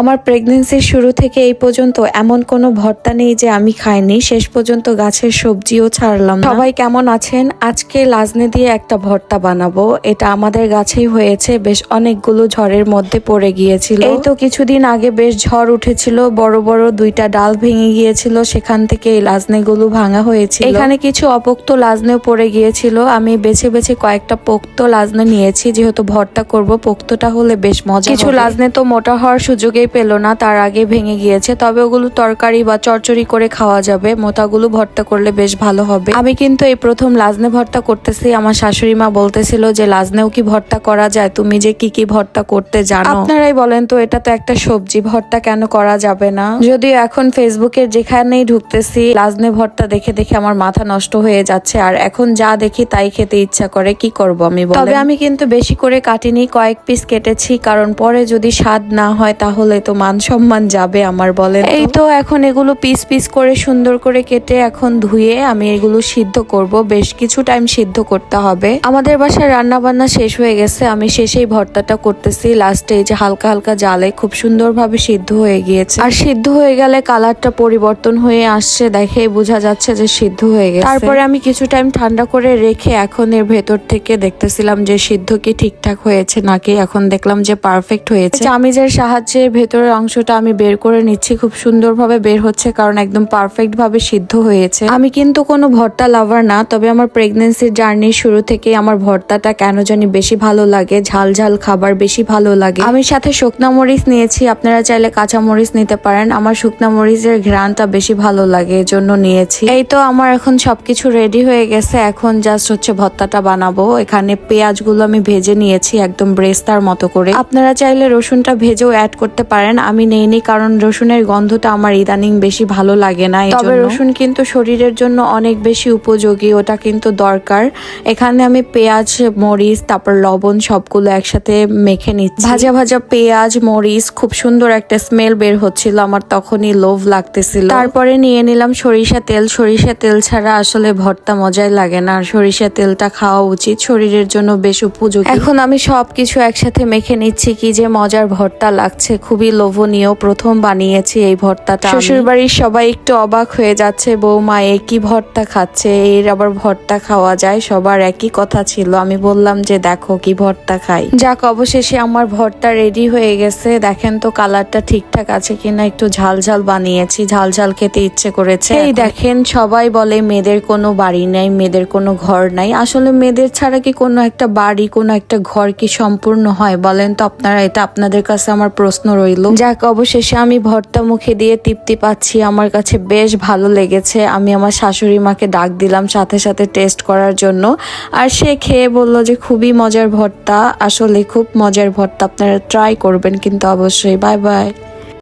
আমার প্রেগনেন্সির শুরু থেকে এই পর্যন্ত এমন কোনো ভর্তা নেই যে আমি খাইনি। শেষ পর্যন্ত গাছের সবজিও ছাড়লাম সবাই কেমন আছেন? আজকে লাজনে দিয়ে একটা ভর্তা বানাবো। এটা আমাদের গাছেই হয়েছে। বেশ অনেকগুলো ঝড়ের মধ্যে পড়ে গিয়েছিল। এই তো কিছুদিন আগে বেশ ঝড় উঠেছিল। বড় বড় দুইটা ডাল ভেঙে গিয়েছিল। সেখান থেকে এই লাজনেগুলো ভাঙা হয়েছিল। এখানে কিছু অপোক্ত লাজনেও পড়ে গিয়েছিল। আমি বেছে বেছে কয়েকটা পোক্ত লাজনে নিয়েছি। যেহেতু ভর্তা করব পোক্তটা হলে বেশ মজা কিছু লাজনে তো মোটা হওয়ার সুযোগই পেল না, তার আগে ভেঙে গিয়েছে। তবে ওগুলো তরকারি বা চচ্চড়ি করে খাওয়া যাবে। মোটাগুলো ভর্তা করলে বেশ ভালো হবে। আমি কিন্তু এই প্রথম লাজনে ভর্তা করতেছি। আমার শাশুড়ি মা বলতেছিল যে, লাজনেও কি ভর্তা করা যায়? তুমি যে কি কি ভর্তা করতে জানো? আপনারাই বলেন তো, এটা তো একটা সবজি, ভর্তা কেন করা যাবে না? যদিও এখন ফেসবুকের যেখানেই ঢুকতেছি, লাজনে ভর্তা দেখে দেখে আমার মাথা নষ্ট হয়ে যাচ্ছে। আর এখন যা দেখি, তাই খেতে ইচ্ছা করে। কি করব আমি? তবে আমি কিন্তু বেশি করে কাটিনি, কয়েক পিস কেটেছি। কারণ পরে যদি স্বাদ না হয়, তাহলে তো মান সম্মান যাবে আমার বলেন। এই তো এখন এগুলো পিস পিস করে সুন্দর করে কেটে এখন ধুয়ে আমি এগুলো সিদ্ধ করব। বেশ কিছু টাইম সিদ্ধ করতে হবে। আমাদের বাসায় রান্না বান্না শেষ হয়ে গেছে। আমি শেষেই ভর্তাটা করতেছি। লাস্টে এই যে হালকা হালকা জালে খুব সুন্দরভাবে সিদ্ধ হয়ে গিয়েছে। আর সিদ্ধ হয়ে গেলে কালারটা পরিবর্তন হয়ে আসছে দেখেই বোঝা যাচ্ছে যে সিদ্ধ হয়ে গেছে। তারপরে আমি কিছু টাইম ঠান্ডা করে রেখে এখন এর ভেতর থেকে দেখতেছিলাম যে সিদ্ধ কি ঠিকঠাক হয়েছে নাকি। এখন দেখলাম যে পারফেক্ট হয়েছে। চামিজের সাহায্যে ভেতরের অংশটা আমি বের করে নিচ্ছি, খুব সুন্দরভাবে বের হচ্ছে কারণ একদম পারফেক্ট ভাবে সিদ্ধ হয়েছে। আমি কিন্তু কোনো ভর্তা লাভার না, তবে আমার প্রেগনেন্সির জার্নির শুরু থেকে আমার ভর্তাটা কেন জানি বেশি ভালো লাগে, ঝাল ঝাল খাবার বেশি ভালো লাগে। আমি সাথে শুকনা মরিচ নিয়েছি, আপনারা চাইলে কাঁচা মরিচ নিতে পারেন, আমার শুকনা মরিচের ঘ্রাণটা বেশি ভালো লাগে এজন্য নিয়েছি। এই তো আমার এখন সবকিছু রেডি হয়ে গেছে, এখন জাস্ট হচ্ছে ভর্তাটা বানাবো। এখানে পেঁয়াজগুলো আমি ভেজে নিয়েছি একদম ব্রেস্তার মতো করে। আপনারা চাইলে রসুনটা ভেজেও অ্যাড করতে পারেন আমি নেইনি কারণ রসুনের গন্ধটা আমার ইদানিং বেশি ভালো লাগে না তবে রসুন কিন্তু শরীরের জন্য অনেক বেশি উপযোগী ওটা কিন্তু দরকার। এখানে আমি পেঁয়াজ মরিচ তারপর লবণ সবগুলো একসাথে মেখে নিচ্ছি। ভাজা ভাজা পেঁয়াজ মরিচ খুব সুন্দর একটা স্মেল বের হচ্ছিল আমার তখনই লোভ লাগতেছিল। তারপরে নিয়ে নিলাম সরিষা তেল। সরিষা তেল ছাড়া আসলে ভর্তা মজাই লাগে না আর সরিষা তেলটা খাওয়া উচিত শরীরের জন্য বেশ উপযোগী। এখন আমি সবকিছু একসাথে মেখে নিচ্ছি কি যে মজার ভর্তা লাগছে খুবই লোভনীয়। প্রথম বানিয়েছি এই ভর্তাটা শ্বশুর বাড়ির সবাই একটু অবাক হয়ে যাচ্ছে বৌমা একই ভর্তা খাচ্ছে এর আবার ভর্তা খাওয়া যায় সবার একই কথা ছিল। আমি বললাম যে দেখো কি ভর্তা খাই। যাক অবশেষে আমার ভর্তা রেডি হয়ে গেছে। দেখেন তো কালারটা ঠিকঠাক আছে কিনা একটু ঝাল ঝাল বানিয়েছি ঝাল ঝাল খেতে ইচ্ছে করেছে এই দেখেন সবাই বলে মেয়েদের কোনো বাড়ি নাই মেয়েদের কোনো ঘর নাই। আসলে মেয়েদের ছাড়া কি কোনো একটা বাড়ি কোনো একটা ঘর কি সম্পূর্ণ হয় বলেন তো আপনারা? এটা আপনাদের কাছে আমার প্রশ্ন রইল যাক, অবশেষে আমি ভর্তা মুখে দিয়ে তৃপ্তি পাচ্ছি। আমার কাছে বেশ ভালো লেগেছে। আমি আমার শাশুড়ি মাকে ডাক দিলাম সাথে সাথে টেস্ট করার জন্য। আর সে খেয়ে বলল যে, খুবই মজার ভর্তা। আসলে খুব মজার ভর্তা। আপনারা ট্রাই করবেন কিন্তু অবশ্যই। Bye bye